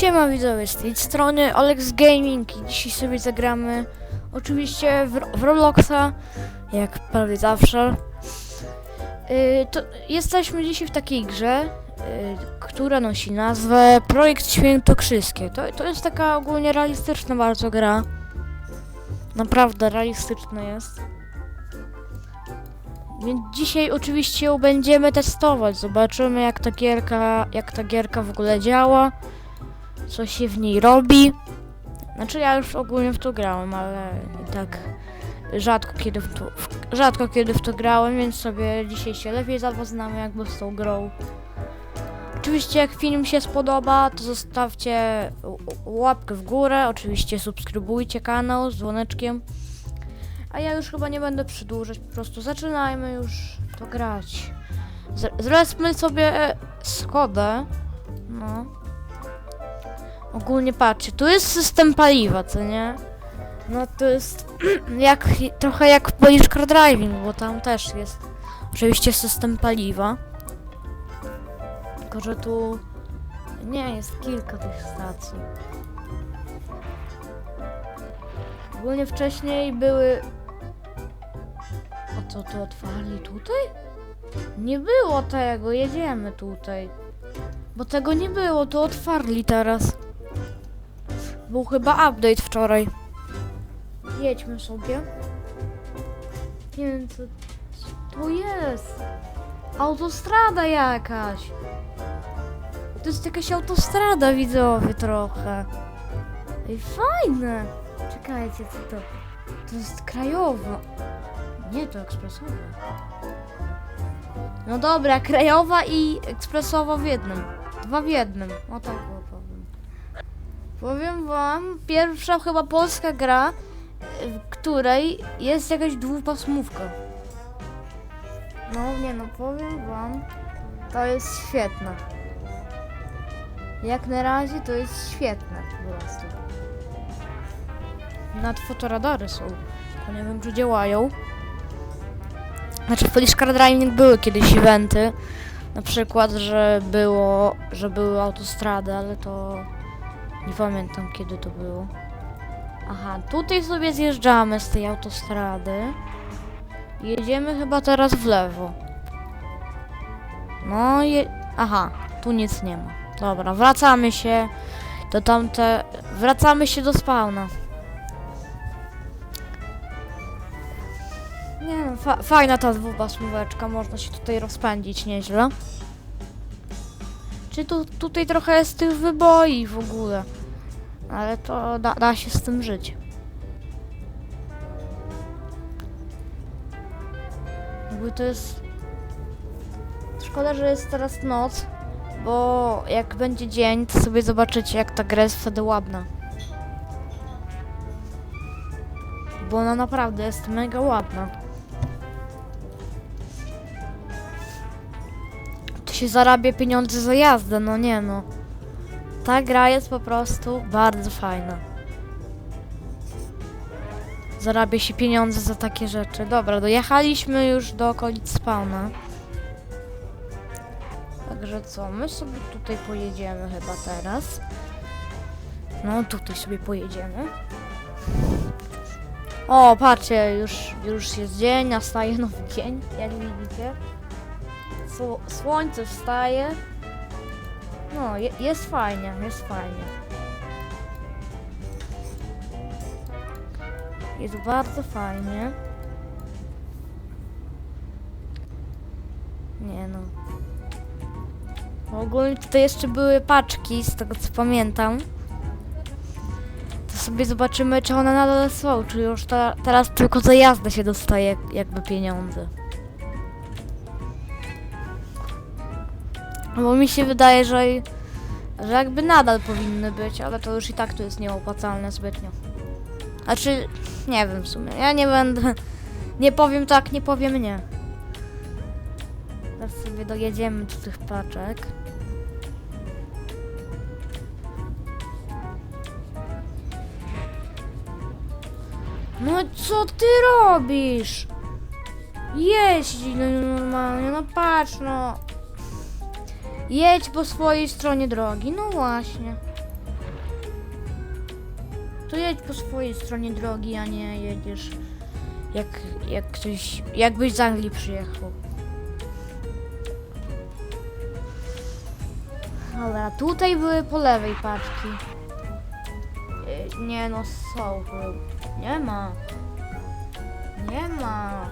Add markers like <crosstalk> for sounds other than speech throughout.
Siema widzowie, z tej strony Alex Gaming i dzisiaj sobie zagramy oczywiście w, w Robloxa, jak prawie zawsze. Yy, to jesteśmy dzisiaj w takiej grze, yy, która nosi nazwę Projekt Świętokrzyskie. To, to jest taka ogólnie realistyczna bardzo gra. Naprawdę realistyczna jest. Więc dzisiaj oczywiście ją będziemy testować. Zobaczymy jak ta gierka, jak ta gierka w ogóle działa co się w niej robi. Znaczy ja już ogólnie w to grałem, ale tak rzadko kiedy w to, rzadko kiedy w to grałem, więc sobie dzisiaj się lepiej zapoznamy jakby z tą grą. Oczywiście jak film się spodoba, to zostawcie łapkę w górę, oczywiście subskrybujcie kanał z dzwoneczkiem. A ja już chyba nie będę przedłużać, po prostu zaczynajmy już to grać. Z- Zreszmy sobie Skodę. No. Ogólnie patrzcie, tu jest system paliwa, co nie? No to jest <clears throat> jak, trochę jak Polish Car Driving, bo tam też jest oczywiście system paliwa. Tylko, że tu nie, jest kilka tych stacji. Ogólnie wcześniej były... O co to otwarli tutaj? Nie było tego, jedziemy tutaj. Bo tego nie było, to otwarli teraz. Był chyba update wczoraj. Jedźmy sobie. Nie wiem co, to jest. Autostrada jakaś. To jest jakaś autostrada widzowie trochę. Ej, fajne. Czekajcie, co to? To jest krajowa. Nie, to ekspresowa. No dobra, krajowa i ekspresowa w jednym. Dwa w jednym. O tak powiem. Wam, pierwsza chyba polska gra, y, w której jest jakaś dwupasmówka. No nie no, powiem wam, to jest świetne. Jak na razie to jest świetne po prostu. Nad fotoradary są. Tylko nie wiem czy działają. Znaczy w Polish Car Driving były kiedyś eventy. Na przykład, że było, że były autostrady, ale to nie pamiętam kiedy to było. Aha, tutaj sobie zjeżdżamy z tej autostrady. Jedziemy chyba teraz w lewo. No je... Aha, tu nic nie ma. Dobra, wracamy się do tamte... Wracamy się do spawna. Nie fa fajna ta dwupasmóweczka, można się tutaj rozpędzić nieźle. Czy tu, tutaj trochę jest tych wyboi w ogóle. Ale to da, da się z tym żyć. Jakby to jest... Szkoda, że jest teraz noc, bo jak będzie dzień, to sobie zobaczycie jak ta gra jest wtedy ładna. Bo ona naprawdę jest mega ładna. Się zarabia pieniądze za jazdę, no nie no. Ta gra jest po prostu bardzo fajna. Zarabia się pieniądze za takie rzeczy. Dobra, dojechaliśmy już do okolic spawna. Także co, my sobie tutaj pojedziemy chyba teraz. No, tutaj sobie pojedziemy. O, patrzcie, już, już jest dzień, nastaje <laughs> nowy dzień, jak widzicie. Sło- Słońce wstaje. No, je, jest fajnie, jest fajnie. Jest bardzo fajnie. Nie no. Ogólnie tutaj jeszcze były paczki, z tego co pamiętam. To sobie zobaczymy, czy one nadal są, czy już ta, teraz tylko za jazdę się dostaje jakby pieniądze. Bo mi się wydaje, że, że jakby nadal powinny być, ale to już i tak to jest nieopłacalne zbytnio. Znaczy, nie wiem w sumie. Ja nie będę. Nie powiem tak, nie powiem nie. Teraz sobie dojedziemy do tych paczek. No co ty robisz? Jeździ no normalnie, no patrz no. Jedź po swojej stronie drogi, no właśnie. To jedź po swojej stronie drogi, a nie jedziesz jak, jak ktoś, jakbyś z Anglii przyjechał. Dobra, tutaj były po lewej paczki. Y, Nie no, są. Nie ma. Nie ma.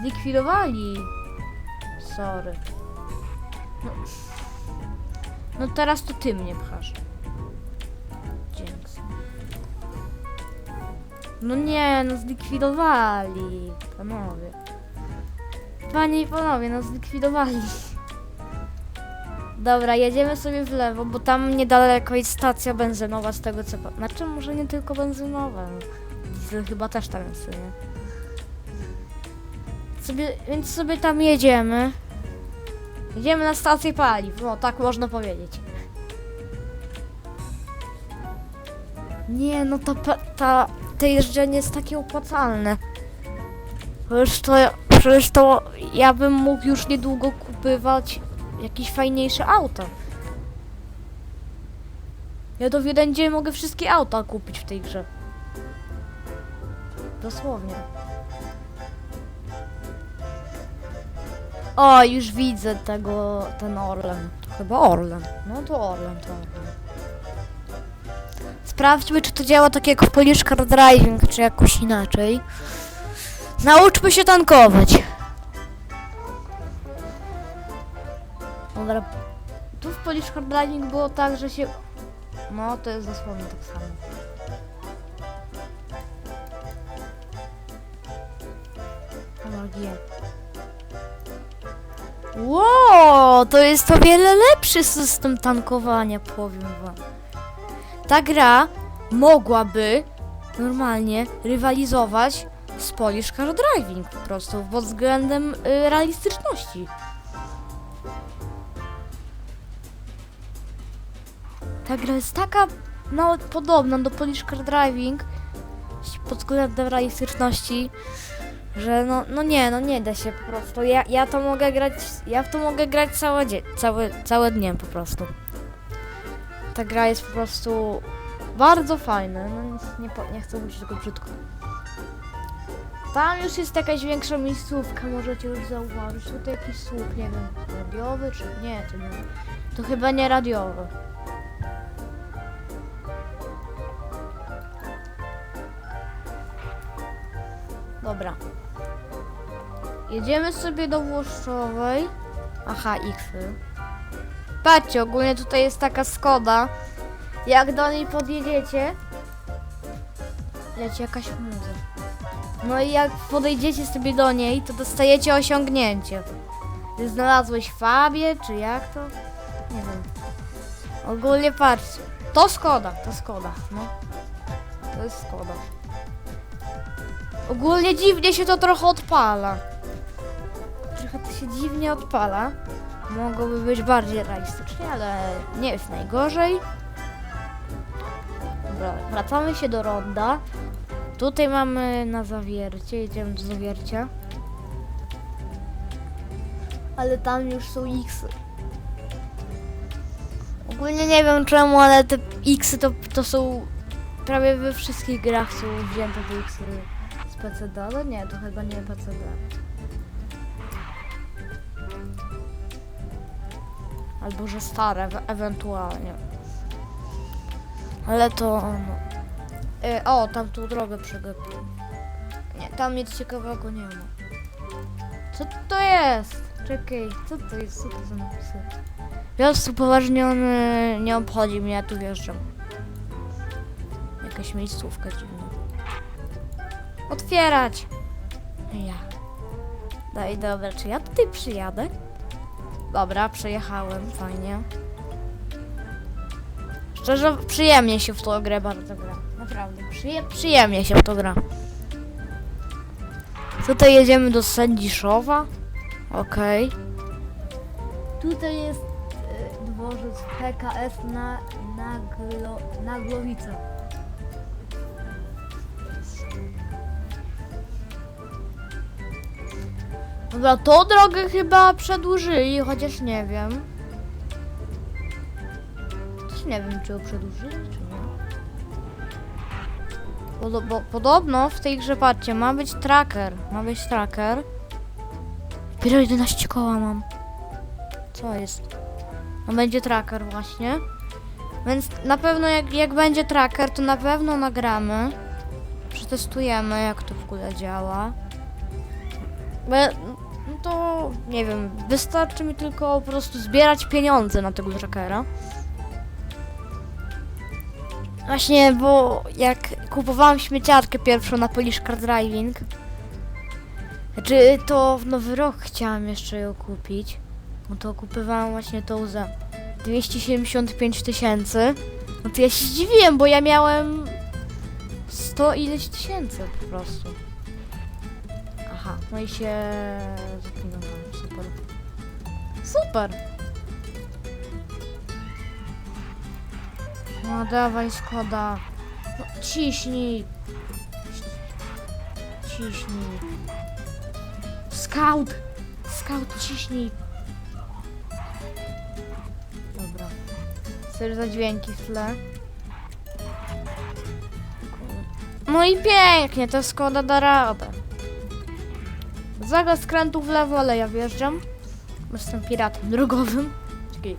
Zlikwidowali. Sorry. No, no teraz to ty mnie pchasz. Dzięki. No nie, no zlikwidowali. Panowie. Panie i panowie, no zlikwidowali. Dobra, jedziemy sobie w lewo, bo tam niedaleko jest stacja benzynowa z tego co... Znaczy może nie tylko benzynowa. no. Chyba też tam jest, nie? Sobie, więc sobie tam jedziemy. Jedziemy na stację paliw, no tak można powiedzieć. Nie, no ta, ta, to jeżdżenie jest takie opłacalne. Przecież to, przecież to ja bym mógł już niedługo kupywać jakieś fajniejsze auta. Ja to w jeden dzień mogę wszystkie auta kupić w tej grze. Dosłownie. O, już widzę tego, ten Orlen. Chyba Orlen. No to Orlen, to Orlen. Sprawdźmy, czy to działa tak jak w Polish Car Driving, czy jakoś inaczej. Nauczmy się tankować. Dobra. Tu w Polish Car Driving było tak, że się... No, to jest dosłownie tak samo. Energia. Wow, to jest o wiele lepszy system tankowania, powiem wam. Ta gra mogłaby normalnie rywalizować z Polish Car Driving po prostu pod względem y, realistyczności. Ta gra jest taka no, podobna do Polish Car Driving pod względem realistyczności, że no, no nie, no nie da się po prostu. Ja, ja to mogę grać, ja w to mogę grać całe, dzie- całe, całe dnie po prostu. Ta gra jest po prostu bardzo fajna, no nic nie, po, nie chcę mówić tego brzydko. Tam już jest jakaś większa miejscówka, możecie już zauważyć. Tutaj jakiś słup, nie wiem, radiowy czy nie, to nie. To chyba nie radiowy. Dobra. Jedziemy sobie do Włoszczowej. Aha, X-y. Patrzcie, ogólnie tutaj jest taka Skoda. Jak do niej podjedziecie, leci jakaś muza. No i jak podejdziecie sobie do niej, to dostajecie osiągnięcie. Ty znalazłeś Fabię, czy jak to? Nie wiem. Ogólnie patrzcie. To Skoda, to Skoda, no. To jest Skoda. Ogólnie dziwnie się to trochę odpala. Się dziwnie odpala. Mogłoby być bardziej realistycznie, ale nie jest najgorzej. Dobra, wracamy się do ronda. Tutaj mamy na zawiercie, jedziemy do zawiercia. Ale tam już są X. Ogólnie nie wiem czemu, ale te X to, to są prawie we wszystkich grach są wzięte te X z PCD, ale nie, to chyba nie PCD. Albo że stare, ewentualnie. Ale to no. E, o, tam tą drogę przegapiłem. Nie, tam nic ciekawego nie ma. Co to jest? Czekaj, co to jest? Co to za napisy? Wjazd upoważniony nie obchodzi mnie, ja tu wjeżdżam. Jakaś miejscówka dziwna. Otwierać! Ja. No i dobra, czy ja tutaj przyjadę? Dobra, przejechałem, fajnie. Szczerze, przyjemnie się w tą grę bardzo gra. Naprawdę, przyje przyjemnie się w to gra. Tutaj jedziemy do Sędziszowa. Okej. Tutaj jest y, dworzec PKS na Naglo, Naglowica. Dobra, tą drogę chyba przedłużyli, chociaż nie wiem. Też nie wiem, czy ją przedłużyli, czy nie. Podo bo podobno w tej grze, patrzcie, ma być tracker. Ma być tracker. Dopiero 11 koła mam. Co jest? No będzie tracker właśnie. Więc na pewno jak, jak będzie tracker, to na pewno nagramy. Przetestujemy, jak to w ogóle działa. Bo, to nie wiem, wystarczy mi tylko po prostu zbierać pieniądze na tego trackera. Właśnie, bo jak kupowałam śmieciarkę pierwszą na Polish Car Driving, znaczy to w nowy rok chciałam jeszcze ją kupić, no to kupowałam właśnie tą za 275 tysięcy, no to ja się zdziwiłem, bo ja miałem 100 ileś tysięcy po prostu. Aha, no i się zaklinowałem, super. Super! No dawaj, Skoda. No, ciśnij. Ciśnij. Scout! Scout, ciśnij. Dobra. Ser za dźwięki w tle. No i pięknie, to Skoda da radę. Zaga skrętu w lewo, ale ja wjeżdżam. Jestem piratem drogowym. Czekaj.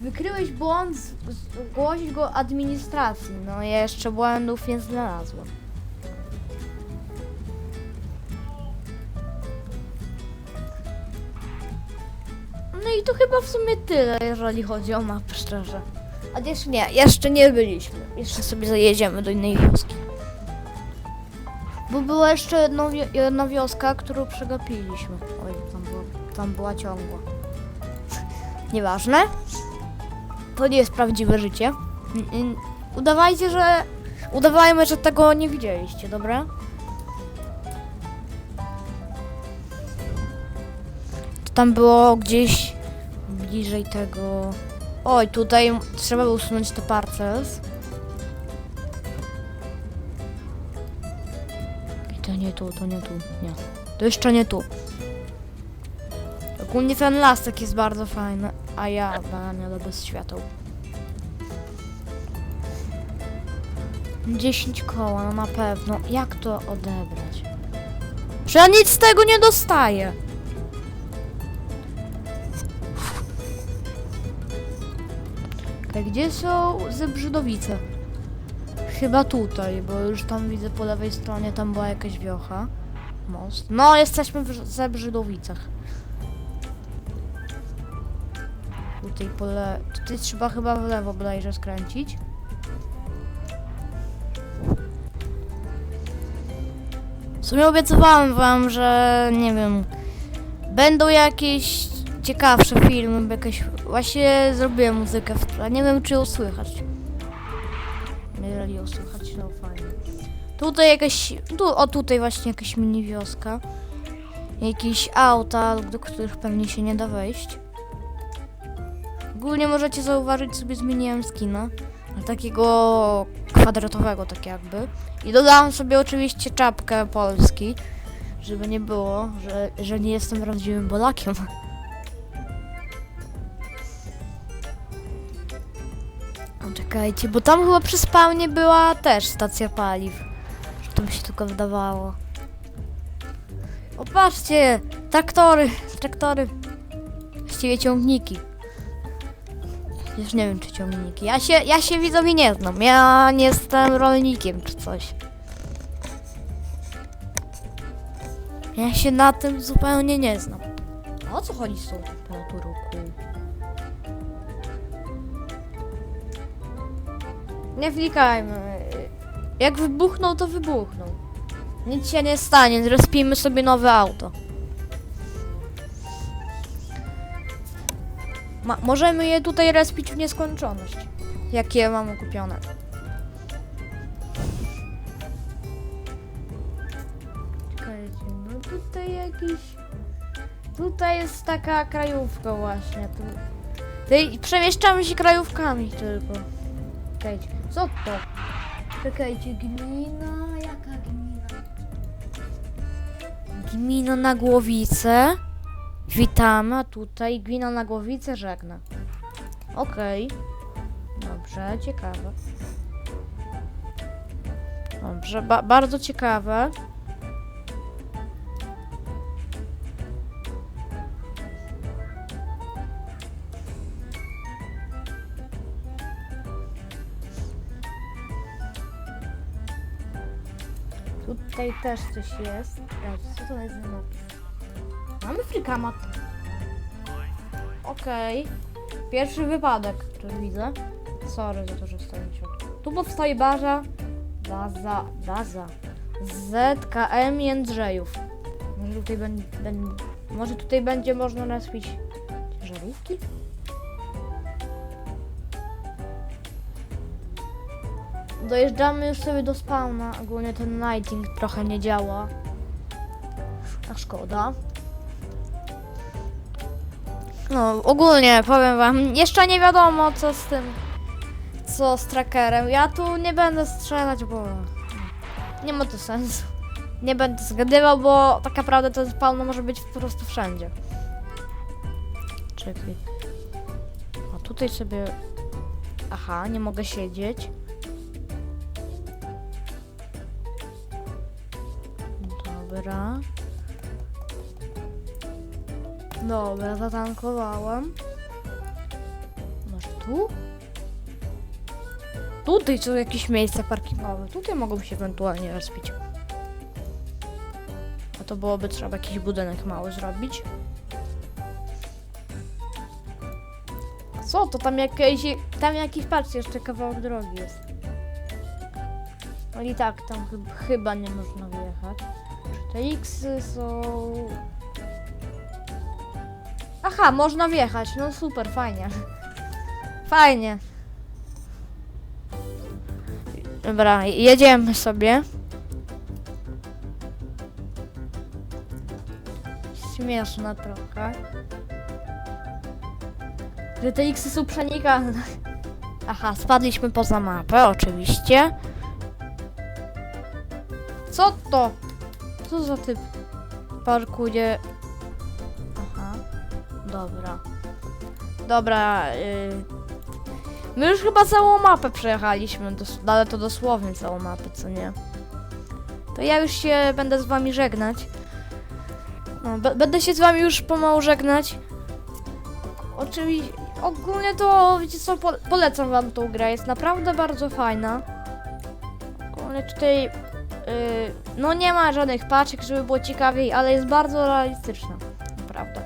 Wykryłeś błąd, zgłosić go administracji. No ja jeszcze błędów nie znalazłem. No i to chyba w sumie tyle, jeżeli chodzi o mapę, szczerze. A też nie, jeszcze nie byliśmy. Jeszcze sobie zajedziemy do innej wioski. Bo była jeszcze jedna, wi- jedna wioska, którą przegapiliśmy. Oj, tam była, tam była ciągła. Nieważne. To nie jest prawdziwe życie. Udawajcie, że... Udawajmy, że tego nie widzieliście, dobra? To tam było gdzieś bliżej tego... Oj, tutaj trzeba usunąć te parcels. To nie tu, to nie tu, nie. To jeszcze nie tu. Ogólnie ten lasek jest bardzo fajny, a ja banania bez świateł. 10 koła, no na pewno. Jak to odebrać? Że nic z tego nie dostaję. Gdzie są Zebrzydowice? Chyba tutaj, bo już tam widzę po lewej stronie, tam była jakaś wiocha. Most. No, jesteśmy w Zebrzydowicach. Tutaj pole... Tutaj trzeba chyba w lewo bodajże skręcić. W sumie obiecywałem wam, że nie wiem, będą jakieś ciekawsze filmy, jakieś... Właśnie zrobiłem muzykę w tle, nie wiem czy ją słychać. Ją słychać, to fajnie. Tutaj jakaś, tu, o tutaj właśnie jakaś mini wioska. Jakieś auta, do których pewnie się nie da wejść. Ogólnie możecie zauważyć, sobie zmieniłem skina. Na takiego kwadratowego, tak jakby. I dodałam sobie oczywiście czapkę Polski, żeby nie było, że, że nie jestem prawdziwym Polakiem. <laughs> czekajcie, bo tam chyba przy spawnie była też stacja paliw. Że to mi się tylko wydawało. O, patrzcie! Traktory! Traktory! Właściwie ciągniki. Już nie wiem, czy ciągniki. Ja się, ja się widzowie nie znam. Ja nie jestem rolnikiem czy coś. Ja się na tym zupełnie nie znam. A o co chodzi z tą temperaturą Nie wnikajmy. Jak wybuchnął, to wybuchnął. Nic się nie stanie, zrespimy sobie nowe auto. Ma możemy je tutaj respić w nieskończoność. Jakie mamy kupione. Czekajcie, no tutaj jakiś... Tutaj jest taka krajówka właśnie. Tu... Tutaj przemieszczamy się krajówkami tylko. Czekajcie, co to? Czekajcie, gmina... Jaka gmina? Gmina na Głowice. Witamy, a tutaj Gmina na Głowice żegna. Okej. Dobrze, ciekawe. Dobrze, ba bardzo ciekawe. Tutaj też coś jest. Co to jest za? Mamy frikamat. Okej. Pierwszy wypadek, który widzę. Sorry za to, że ciut. Tu powstaje baza. Baza, baza. ZKM Jędrzejów. Może tutaj będzie, może tutaj będzie można rozpić ciężarówki? Dojeżdżamy już sobie do spawna. Ogólnie ten lighting trochę nie działa. A szkoda. No, ogólnie powiem wam, jeszcze nie wiadomo co z tym, co z trackerem. Ja tu nie będę strzelać, bo nie ma to sensu. Nie będę zgadywał, bo tak naprawdę to spawn może być po prostu wszędzie. Czekaj. A tutaj sobie... Aha, nie mogę siedzieć. Dobra. Dobra, zatankowałem. Może tu? Tutaj są jakieś miejsca parkingowe. Tutaj mogą się ewentualnie rozpić. A to byłoby trzeba jakiś budynek mały zrobić. Co to tam jakieś. Tam jakiś patrz, jeszcze kawałek drogi jest. No i tak, tam chyb chyba nie można wjechać. Te X są. Aha, można wjechać. No super, fajnie. Fajnie. Dobra, jedziemy sobie. Śmieszne trochę. Że te X są przenikalne. Aha, spadliśmy poza mapę, oczywiście. Co to? Co za typ parkuje? Aha, dobra. Dobra, yy... My już chyba całą mapę przejechaliśmy, ale to dosłownie całą mapę, co nie? To ja już się będę z wami żegnać. No, będę się z wami już pomału żegnać. Oczywiście, ogólnie to, wiecie co, po- polecam wam tą grę, jest naprawdę bardzo fajna. Ogólnie tutaj, no nie ma żadnych paczek, żeby było ciekawiej, ale jest bardzo realistyczna, naprawdę.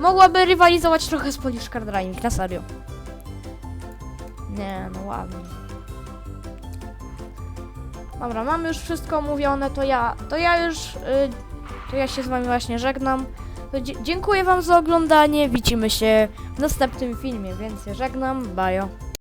Mogłaby rywalizować trochę z Polish Card Driving, na serio. Nie, no ładnie. Dobra, mam już wszystko omówione, to ja, to ja już, y, to ja się z wami właśnie żegnam. Dziękuję wam za oglądanie, widzimy się w następnym filmie, więc żegnam, bajo.